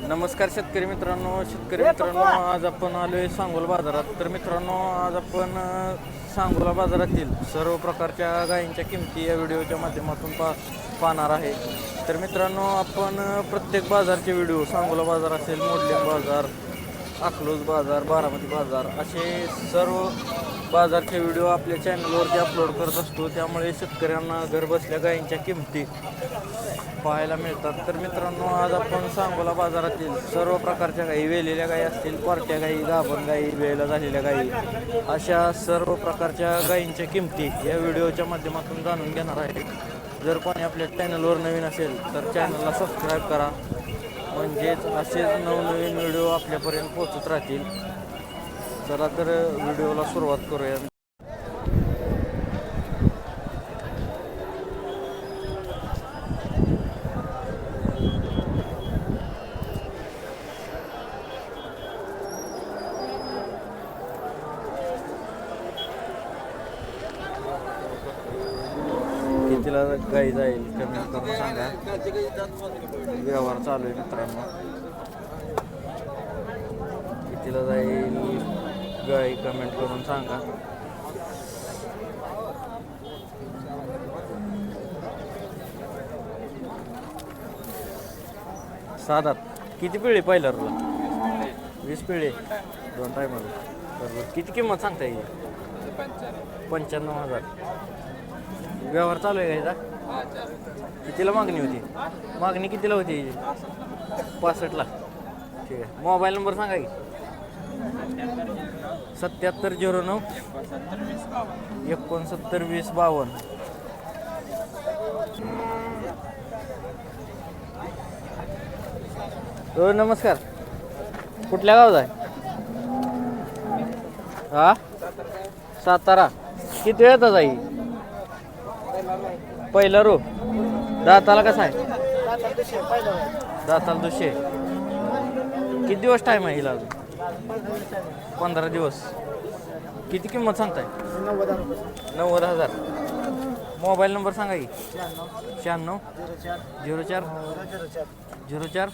नमस्कार शेतकरी मित्रांनो शेतकरी मित्रांनो आज आपण आलोय सांगोला बाजारात. तर मित्रांनो आज आपण सांगोला बाजारातील सर्व प्रकारच्या गायींच्या किमती या व्हिडिओच्या माध्यमातून पा पाहणार आहे. तर मित्रांनो आपण प्रत्येक बाजारचे व्हिडिओ सांगोला बाजार असेल मोडलिंग बाजार अकलूज बाजार बारामती बाजार असे सर्व बाजारचे व्हिडिओ आपल्या चॅनलवरती अपलोड करत असतो. त्यामुळे शेतकऱ्यांना घरबसल्या गायींच्या किमती पाहायला मिळतात. तर मित्रांनो आज आपण सांगोला बाजारातील सर्व प्रकारच्या गाई वेलेल्या गायी असतील पार्ट्या गाई गाभण गाई वेळेला झालेल्या गाई अशा सर्व प्रकारच्या गायींच्या किमती या व्हिडिओच्या माध्यमातून जाणून घेणार आहे. जर कोणी आपल्या चॅनलवर नवीन असेल तर चॅनलला सबस्क्राईब करा. म्हणजेच असेच नवनवीन व्हिडिओ आपल्यापर्यंत पोहोचत राहतील. चला तर व्हिडिओला सुरुवात करूया. कितीला गाई जाईल कमी करून सांगा. व्यवहार चालू आहे मित्रांनो. कितीला जाईल गाई कमेंट करून सांगा. साधात किती पिळे पहिल्या तुला वीस पिळे दोन टायमाला बरोबर. किती किंमत सांगता येईल? पंच्याण्णव हजार. व्यवहार चालू आहे का याचा? कितीला मागणी होती? मागणी कितीला होती पासष्टला. ठीक आहे. मोबाईल नंबर सांगा की. सत्याहत्तर झिरो नऊ. एकोणसत्तर वीस बावन्न. हो नमस्कार. कुठल्या गावात आहे? हा? सातारा. किती वेळ येतात आई पहिला रो. दाताला कसा आहे? दाताला दुशे किती दिवस टाईम आहे हिला अजून? पंधरा दिवस. किती किंमत सांगताय? नव्वद हजार मोबाईल नंबर सांगा की. शहाण्णव. झिरो चार. झिरो चार?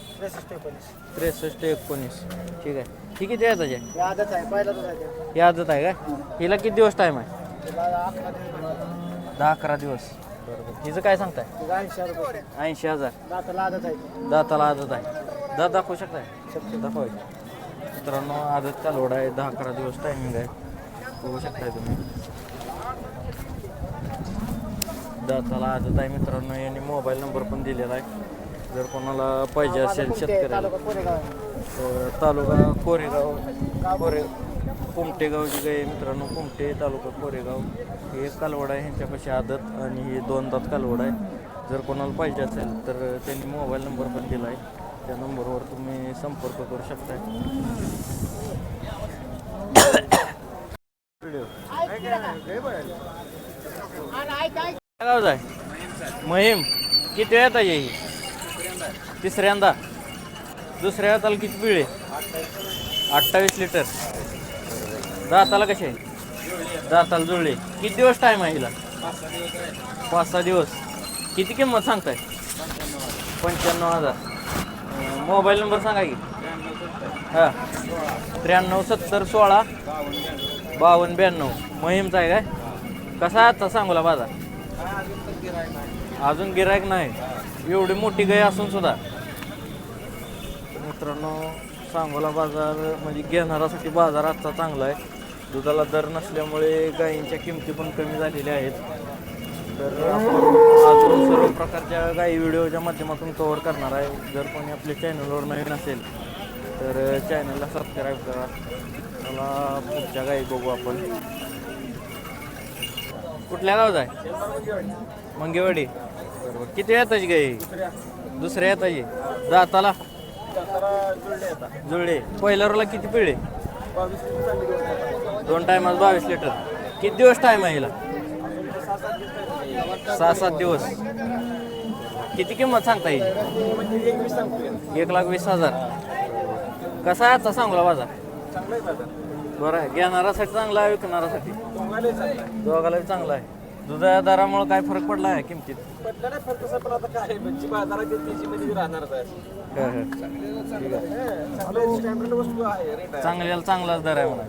त्रेसष्ट एकोणीस. ठीक आहे. ही किती आहे तो. ही आदत आहे काय हिला किती दिवस टाईम आहे? दहा अकरा दिवस. बरोबर. हिचं काय सांगताय? ऐंशी हजार दाताला आदत आहे. दाताला आदत आहे. दात दाखवू शकताय? दाखवाय मित्रांनो आदत कालवड आहे. दहा अकरा दिवस टायमिंग आहे. बघू शकताय तुम्ही. दाताला आदत आहे मित्रांनो. यांनी मोबाईल नंबर पण दिलेला आहे. जर कोणाला पाहिजे असेल शेतकऱ्याला तालुका कोरेगाव. तर तालुका कोरेगाव. कोरे कुमटेगावची गाय मित्रांनो. कुमटे तालुका कोरेगाव. हे एक कालवड आहे ह्यांच्यापाशी आदत आणि हे दोन दात कालवड आहे. जर कोणाला पाहिजे असेल तर त्यांनी मोबाईल नंबर पण दिला आहे. त्या नंबरवर तुम्ही संपर्क करू शकता. गावचा आहे. महिम किती वेळात आहे ही? तिसऱ्यांदा. दुसऱ्या हाताला किती पिळे? अठ्ठावीस लिटर. दाताला कसे? दाताला जुळले. किती दिवस टाईम आहे हिला? पाच सहा दिवस. किती किंमत सांगताय? पंच्याण्णव हजार. मोबाईल नंबर सांगा की. हां. त्र्याण्णव सत्तर सोळा बावन्न ब्याण्णव. महिमचा आहे काय? कसा आहे आता सांगूला बाजार? अजून गिरायक नाही. एवढी मोठी गाय असून सुद्धा. मित्रांनो सांगोला बाजार म्हणजे घेणारासाठी बाजार आजचा चांगला आहे. दुधाला दर नसल्यामुळे गायींच्या किमती पण कमी झालेल्या आहेत. तर अजून सर्व प्रकारच्या गायी व्हिडिओच्या माध्यमातून कव्हर करणार आहे. जर कोणी आपल्या चॅनलवर नवीन असेल तर चॅनलला सबस्क्राईब करा. मला पुढच्या गायी बघू आपण. कुठल्या गावात आहे? मंगेवाडी. बरोबर किती येताची गाई? दुसऱ्या येताची. दाताला? जुळले पहिल्या रोला किती पिळे दोन टायमात बावीस लिटर किती दिवस टाइम आहे हिला? सहा सात दिवस. किती किंमत सांगता येईल? एक लाख वीस हजार. कसा आहे आता सांगला बाजार? बरं आहे. घेणारासाठी चांगला आहे विकणारासाठी दोघालाही चांगला आहे. दुधा दरामुळे काय फरक पडला आहे किमतीत? चांगल्याला चांगलाच दर आहे म्हणा.